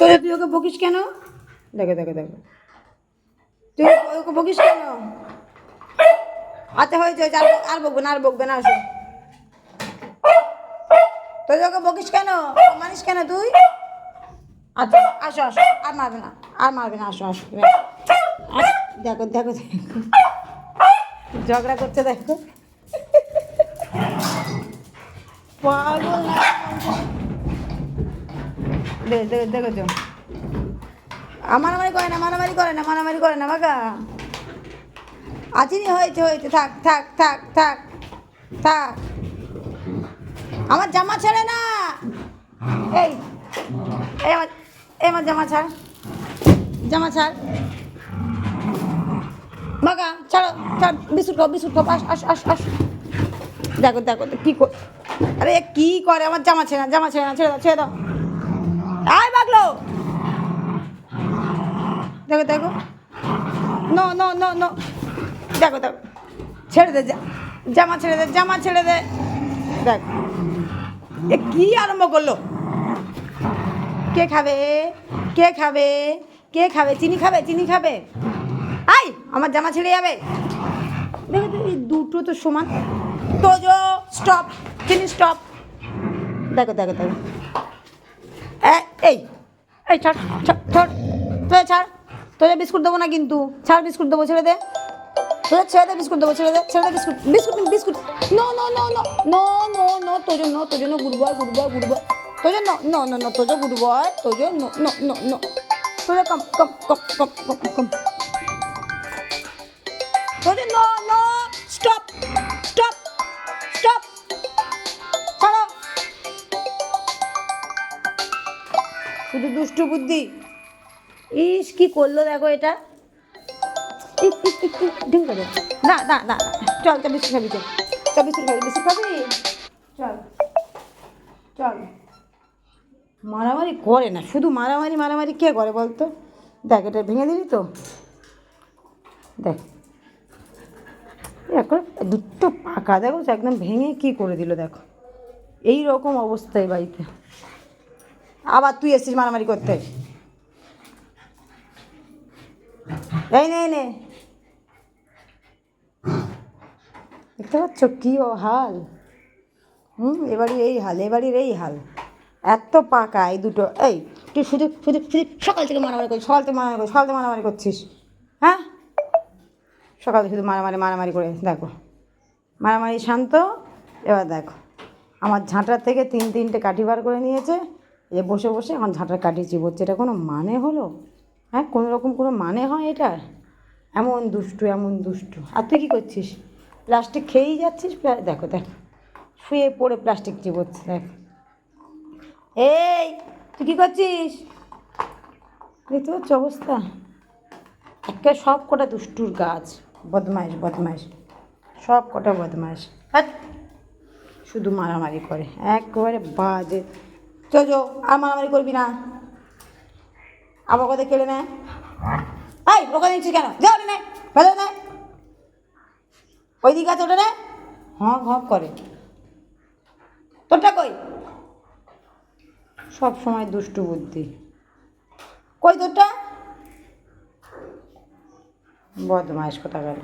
তো তুই ওকে বকিস কেন? দেখো দেখো দেখো। তুই ওকে বকিস কেন? আচ্ছা হয়েছে হয়েছে, আর বকবে না আর বকবে না আসো। তুই ওকে বকিস কেন? মানিস কেন তুই? আচ্ছা আসো আসো আর মারবে না আর মারবে না আসো আস, দেখো দেখো দেখো। ঝগড়া করছে দেখো। পাগল। না দেখো দেখো দেখো তো। মারামারি করে না, মারামারি করে না, মারামারি করে না বাগা আছিনি হয়েছে হয়েছে। থাক থাক থাক থাক থাক। আমার জামা ছেড়ে না। এই আমার এই আমার জামা ছাড়। জামা ছাড়। বাগা ছাড়ো, ছাড়। বিস্কুট খাও বিস্কুট খাও। আস আস আস আস। দেখো দেখো, কী কর আরে কী করে? আমার জামা ছেড়ে না, জামা ছেড়ে না, ছেড়ে দাও ছেড়ে দাও। আয় বাগলো দেখো দেখো। No no no no. দেখো দেখো। ছেড়ে দে, জামা ছেড়ে দে, জামা ছেড়ে দে। দেখ। এ কি আরম্ভ করল? কে খাবে? কে খাবে? কে খাবে? চিনি খাবে? চিনি খাবে? আই আমার জামা ছেড়ে যাবে। দেখো এই দুটো তো সমান। তোজো স্টপ চিনি স্টপ দেখো দেখো দেখো। এই এই ছাড় ছাড় তোদের ছাড়, তোদের বিস্কুট দেবো না কিন্তু, ছাড় বিস্কুট দেবো, ছেড়ে দে। তোদের ছেড়ে দে বিস্কুট দেবো, ছেড়ে দে ছেড়ে দে biscuit biscuit biscuit. No no no no no no no তোর জন্য তোর জন্য good boy good boy good boy Tojo no no no no Tojo good boy Tojo no no no no তোর কম কম কম কম কম কম। শুধু দুষ্টু বুদ্ধি? ইস কি করল দেখো এটা? ইস, করে। না না না। চল চল বিস্কুট খাবি চল। চল খাবি বিস্কুট খাবি। চল চল। মারামারি করে না শুধু মারামারি মারামারি কে করে বলতো? দেখ এটা ভেঙে দিবি তো। দেখ। এখন দুটো পাকা দেখো একদম ভেঙে কি করে দিল দেখো। এই রকম অবস্থায় বাড়িতে। আবার তুই এসছিস মারামারি করতে। এই নে নে। দেখতে পাচ্ছ কী ও হাল হুম এবারই এই হাল এবারই এই হাল। এত পাকা এই দুটো। এই, তুই শুধু শুধু শুধু সকাল থেকে মারামারি করছিস সকাল থেকে মারামারি করছিস সকাল থেকে মারামারি করছিস। হ্যাঁ? সকাল থেকে শুধু মারামারি মারামারি করে, দেখো। মারামারি শান্ত, এবার দেখো। আমার ঝাঁটার থেকে তিন তিনটে কাঠি বার করে নিয়েছে। যে বসে বসে এখন ঝাঁটার কাঠি চিবোচ্ছে এটা কোনো মানে হলো? হ্যাঁ কোনো রকম কোনো মানে হয় এটার এমন দুষ্টু এমন দুষ্টু। আর তুই কী করছিস? প্লাস্টিক খেয়েই যাচ্ছিস? দেখো দেখো, শুয়ে পড়ে প্লাস্টিক চিবোচ্ছে দেখ। এই, তুই কী করছিস? দেখতে পাচ্ছ অবস্থা। একটা সব কটা দুষ্টুর গাছ। বদমাইশ বদমাইশ। সব কটা বদমাইশ। শুধু মারামারি করে। একেবারে বাজে চো চো আর মারামারি করবি না। আবার কথা কেড়ে নেয় এই ওকে নিচ্ছিস কেন? যা ওটা নেয় ভেতরে নেয় ওই দিকে আছে, ওটা নেয় হক হক করে। তোরটা কই? সব সময় দুষ্টু বুদ্ধি। কই তোরটা? বদমাইশ কোথাকার।